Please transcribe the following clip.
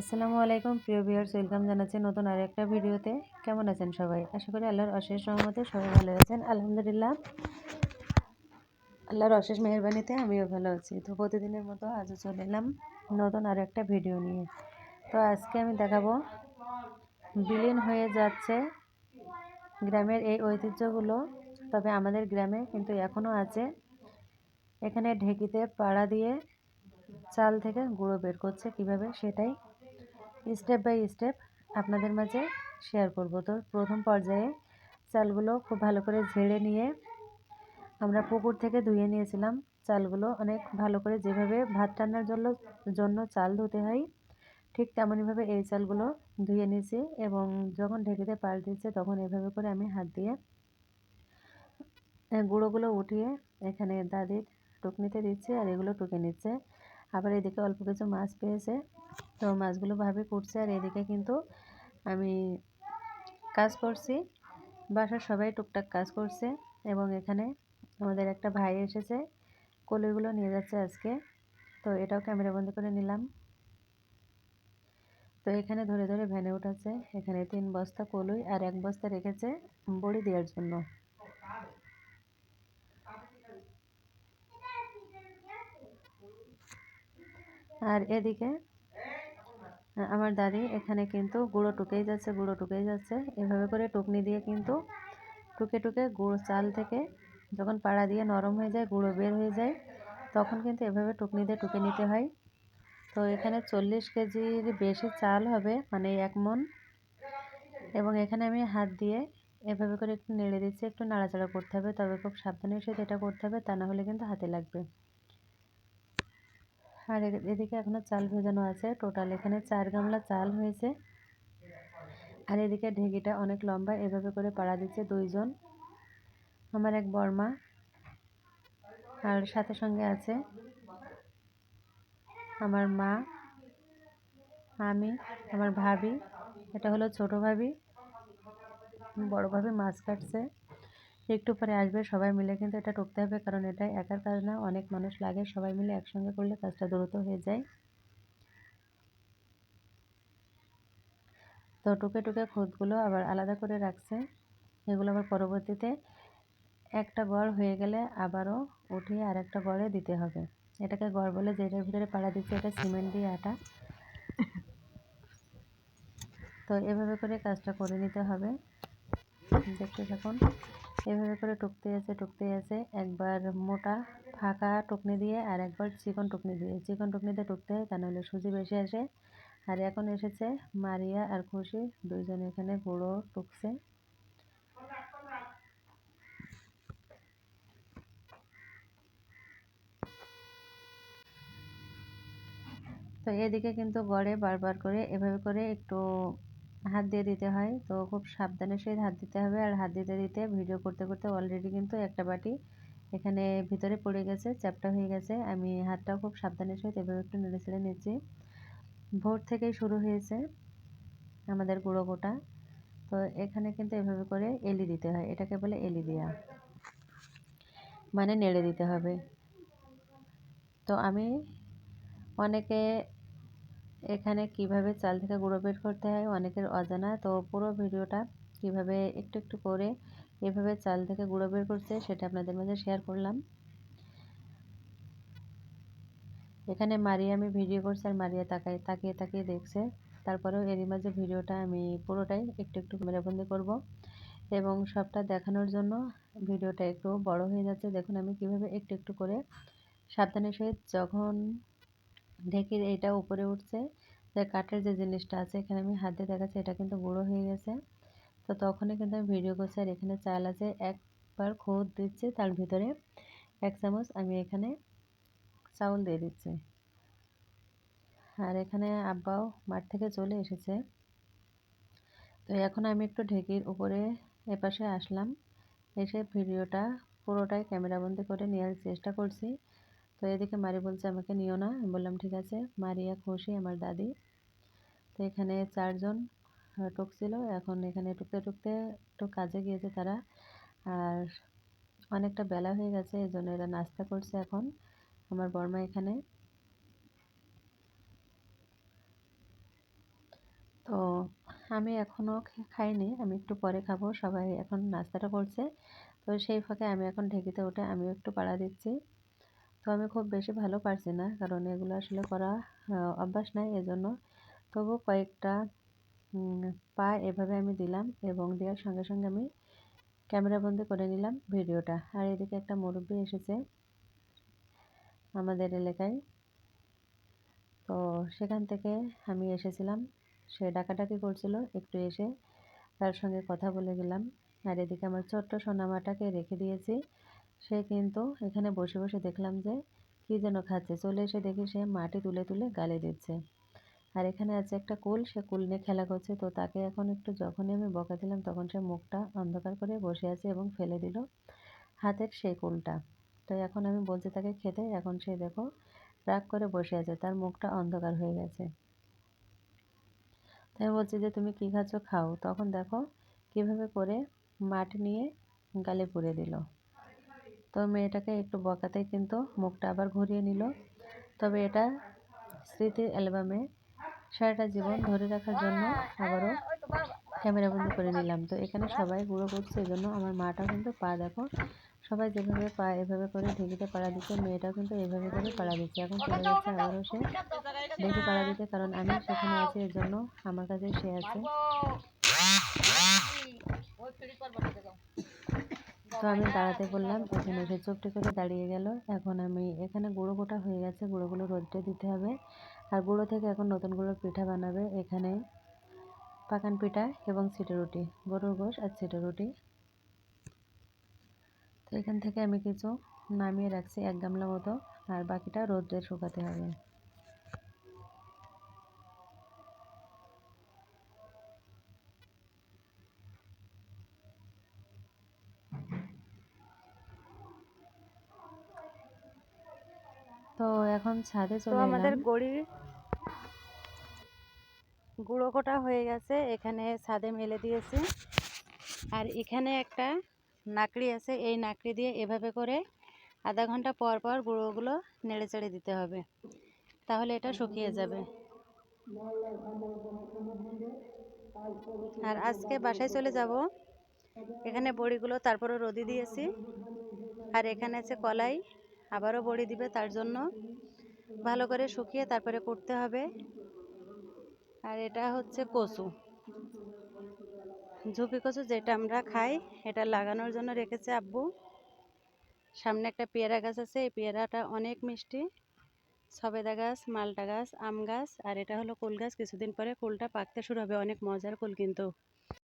আসসালামু আলাইকুম, প্রিয় ভিউয়ার্স, ওয়েলকাম জানাচ্ছি নতুন আর একটা ভিডিওতে। কেমন আছেন সবাই? আশা করি আল্লাহর অশেষ রহমতে সবাই ভালো আছেন। আলহামদুলিল্লাহ, আল্লাহর অশেষ মেহরবানিতে আমিও ভালো আছি। তো প্রতিদিনের মতো আজও চলে এলাম নতুন আর একটা ভিডিও নিয়ে। তো আজকে আমি দেখাবো, বিলীন হয়ে যাচ্ছে গ্রামের এই ঐতিহ্যগুলো, তবে আমাদের গ্রামে কিন্তু এখনও আছে। এখানে ঢেকিতে পাড়া দিয়ে চাল থেকে গুঁড়ো বের করছে, কীভাবে সেটাই স্টেপ বাই স্টেপ আপনাদের মাঝে শেয়ার করব। তো প্রথম পর্যায়ে চালগুলো খুব ভালো করে ঝেড়ে নিয়ে আমরা পুকুর থেকে ধুয়ে নিয়েছিলাম। চালগুলো অনেক ভালো করে যেভাবে ভাত রান্নার জন্য জন্য চাল ধুতে হয়, ঠিক তেমনইভাবে এই চালগুলো ধুয়ে নিয়েছি এবং যখন ঢেকিতে পাল দিচ্ছে তখন এভাবে করে আমি হাত দিয়ে গুঁড়োগুলো উঠিয়ে এখানে দাদির টুকনিতে দিচ্ছে আর এগুলো টুকে নিচ্ছে। আবার এদিকে অল্প কিছু মাছ পেয়েছে। তো মাছগুলো ভাবে করছে আর এদিকে কিন্তু আমি কাজ করছি। বাসার সবাই টুকটাক কাজ করছে এবং এখানে আমাদের একটা ভাই এসেছে কলিগুলো নিয়ে যাচ্ছে আজকে। তো এটাও ক্যামেরা বন্ধ করে নিলাম। তো এখানে ধরে ধরে ভ্যানে উঠাচ্ছে। এখানে তিন বস্তা কলুই আর এক বস্তা রেখেছে বড়ি দেওয়ার জন্য। আর এদিকে আমার দাদি এখানে কিন্তু গুঁড়ো টুকেই যাচ্ছে, গুঁড়ো টুকেই যাচ্ছে। এভাবে করে টুকনি দিয়ে কিন্তু টুকে টুকে গুঁড়ো চাল থেকে যখন পাড়া দিয়ে নরম হয়ে যায়, গুঁড়ো বের হয়ে যায়, তখন কিন্তু এভাবে টুকনি দিয়ে টুকে নিতে হয়। তো এখানে চল্লিশ কেজির বেশি চাল হবে মানে এক মন। এবং এখানে আমি হাত দিয়ে এভাবে করে একটু নেড়ে দিচ্ছি, একটু নাড়াচাড়া করতে হবে। তবে খুব সাবধানের সাথে এটা করতে হবে, তা না হলে কিন্তু হাতে লাগবে। আর এদিকে এখনও চাল ভেজানো আছে। টোটাল এখানে চার গামলা চাল হয়েছে। আর এদিকে ঢেঁকিটা অনেক লম্বা, এভাবে করে পাড়া দিচ্ছে দুইজন। আমার এক বর্মা। আর সাথে সঙ্গে আছে আমার মা, আমি, আমার ভাবি। এটা হলো ছোট ভাবি। বড় ভাবি মাছ কাটছে। একটু পরে আসবে, সবাই মিলে কিন্তু এটা টুকতে হবে কারণ এটা একার কাজ না, অনেক মানুষ লাগে, সবাই মিলে একসঙ্গে করলে কাজটা দ্রুত হয়ে যায়। তো টুকে টুকে খুদগুলো আবার আলাদা করে রাখছে, এগুলো আবার পরবর্তীতে একটা গড় হয়ে গেলে আবারও উঠিয়ে আর একটা গড়ে দিতে হবে। এটাকে গড় বলে যেটার ভিতরে পাড়া দিচ্ছে, এটা সিমেন্ট দিয়ে আটা। তো এভাবে করে কাজটা করে নিতে হবে। দেখতে থাকুন। এভাবে করে টুকতে আছে টুকতে আছে। একবার মোটা, ফাঁকা টুকনি দিয়ে আর একবার চিকন টুকনি দিয়ে। চিকন টুকনি দিয়ে টুকতে হয় তা নাহলে সুজি বেশি আসে। আর এখন এসেছে মারিয়া আর খুশি, দুইজন এখানে গুঁড়ো টুকছে। তো এদিকে কিন্তু গড়ে বারবার করে, এভাবে করে একটু হাত দিয়ে দিতে হয়। তো খুব সাবধানের সহিত হাত দিতে হবে। আর হাত দিতে দিতে ভিডিও করতে করতে অলরেডি কিন্তু একটা বাটি এখানে ভিতরে পড়ে গেছে, চ্যাপটা হয়ে গেছে। আমি হাতটাও খুব সাবধানের সহিত এভাবে একটু নেড়ে ছেড়ে নিচ্ছি। ভোর থেকেই শুরু হয়েছে আমাদের গুঁড়ো গোটা। তো এখানে কিন্তু এভাবে করে এলি দিতে হয়। এটাকে বলে এলি দেওয়া মানে নেড়ে দিতে হবে। তো আমি অনেকে এখানে কীভাবে চাল থেকে গুঁড়ো বের করতে হয় অনেকের অজানা। তো পুরো ভিডিওটা কীভাবে একটু একটু করে এভাবে চাল থেকে গুঁড়ো বের করছে সেটা আপনাদের মাঝে শেয়ার করলাম। এখানে মারিয়া আমি ভিডিও করছি আর মারিয়া তাকাই তাকিয়ে তাকিয়ে দেখছে। তারপরেও এরই মাঝে ভিডিওটা আমি পুরোটাই একটু একটু ক্যামেরাবন্দি করব। এবং সবটা দেখানোর জন্য ভিডিওটা একটু বড় হয়ে যাচ্ছে। দেখুন আমি কীভাবে একটু একটু করে সাবধানের সহিত যখন ঢেকির এইটা উপরে উঠছে। যে কাঠের যে জিনিসটা আছে, এখানে আমি হাত দিয়ে দেখাচ্ছি, এটা কিন্তু গুঁড়ো হয়ে গেছে। তো তখনই কিন্তু আমি ভিডিও করছি, আর এখানে চাল আছে, একবার খুদ দিচ্ছি, তার ভিতরে এক চামচ আমি এখানে চাউল দিয়ে দিচ্ছি। আর এখানে আব্বাও মাঠ থেকে চলে এসেছে। তো এখন আমি একটু ঢেকির উপরে এপাশে আসলাম। এসে ভিডিওটা পুরোটাই ক্যামেরাবন্দি করে নেওয়ার চেষ্টা করছি। তো এদিকে মারি বলছে, আমাকে নিও না। আমি বললাম, ঠিক আছে। মারিয়া খুশি, আমার দাদি। তো এখানে চারজন টুকছিল এখন এখানে টুকতে টুকতে একটু কাজে গিয়েছে তারা। আর অনেকটা বেলা হয়ে গেছে, এই জন্য এরা নাস্তা করছে এখন। আমার বর্মা এখানে। তো আমি এখনও খাইনি, আমি একটু পরে খাব। সবাই এখন নাস্তাটা করছে। তো সেই ফাঁকে আমি এখন ঢেকিতে উঠে আমিও একটু পাড়া দিচ্ছি। তো আমি খুব বেশি ভালো পারছি না, কারণ এগুলো আসলে করা অভ্যাস নাই এজন্য। তবু কয়েকটা পা এভাবে আমি দিলাম এবং দেওয়ার সঙ্গে সঙ্গে আমি ক্যামেরাবন্দি করে নিলাম ভিডিওটা। আর এদিকে একটা মুরব্বি এসেছে আমাদের এলাকায়। তো সেখান থেকে আমি এসেছিলাম, সে ডাকাডাকি করছিল একটু এসে তার সঙ্গে কথা বলে গেলাম। আর এদিকে আমার ছোট্ট সোনামাটাকে রেখে দিয়েছি। সে কিন্তু এখানে বসে বসে দেখলাম যে কী যেন খাচ্ছে। চলে এসে দেখি সে মাটি তুলে তুলে গালে দিচ্ছে। আর এখানে আছে একটা কুল, সে কুল নিয়ে খেলা করছে। তো তাকে এখন একটু যখনই আমি বকা দিলাম, তখন সে মুখটা অন্ধকার করে বসে আছে এবং ফেলে দিল হাতের সেই কুলটা। তো এখন আমি বলছি তাকে খেতে, এখন সে দেখো রাগ করে বসে আছে, তার মুখটা অন্ধকার হয়ে গেছে। তাই বলছি যে, তুমি কী খাচ্ছ? খাও। তখন দেখো কীভাবে করে মাটি নিয়ে গালে পুড়ে দিল। তো মেয়েটাকে একটু বকাতে কিন্তু মুখটা আবার ঘুরিয়ে নিল। তবে এটা স্মৃতির অ্যালবামে সারাটা জীবন ধরে রাখার জন্য আবারও ক্যামেরাবন্দি করে নিলাম। তো এখানে সবাই গুঁড়ো করছে এই জন্য আমার মাটাও কিন্তু পা দেখো। সবাই যেভাবে পা এভাবে করে ঢেকিতে পাড়া দিচ্ছে, মেয়েটাও কিন্তু এভাবে করে পাড়া দিচ্ছে। এখন চলে যাচ্ছে আবারও সে ঢেকে পাড়া দিতে, কারণ আমি সেখানে আছি এর জন্য আমার কাছে সে আছে। তো আমি দাঁড়াতে বললাম, এখানে সে চুপটি করে দাঁড়িয়ে গেল। এখন আমি, এখানে গুঁড়ো গোটা হয়ে গেছে, গুঁড়োগুলো রোদ্রে দিতে হবে। আর গুঁড়ো থেকে এখন নতুন গুঁড়ো পিঠা বানাবে এখানে পাকান পিঠা এবং ছিটে রুটি, গরুর গোশ আর ছিটে রুটি। তো এখান থেকে আমি কিছু নামিয়ে রাখছি এক গামলা মতো, আর বাকিটা রোদ্রে শুকাতে হবে তো এখন ছাদে চলে আমাদের এলাম গড়ি গুঁড়ো কোটা হয়ে গেছে এখানে ছাদে মেলে দিয়েছি। আর এখানে একটা নাকড়ি আছে এই নাকড়ি দিয়ে এভাবে করে আধা ঘণ্টা পর পর গুঁড়োগুলো নেড়ে চেড়ে দিতে হবে। তাহলে এটা শুকিয়ে যাবে। আর আজকে বাসায় চলে যাব। এখানে বড়িগুলো তারপরে রোদি দিয়েছি। আর এখানে আছে কলাই। আবারও বড়ি দিবে তার জন্য। ভালো করে শুকিয়ে তারপরে করতে হবে। আর এটা হচ্ছে কচু। ঝুপি কচু যেটা আমরা খাই, এটা লাগানোর জন্য রেখেছে আব্বু। সামনে একটা পেয়ারা গাছ আছে, এই পেয়ারাটা অনেক মিষ্টি। সবেদা গাছ, মালটা গাছ, আম গাছ, আর এটা হলো কুল গাছ। কিছুদিন পরে কুলটা পাকতে শুরু হবে। অনেক মজার কুল কিন্তু।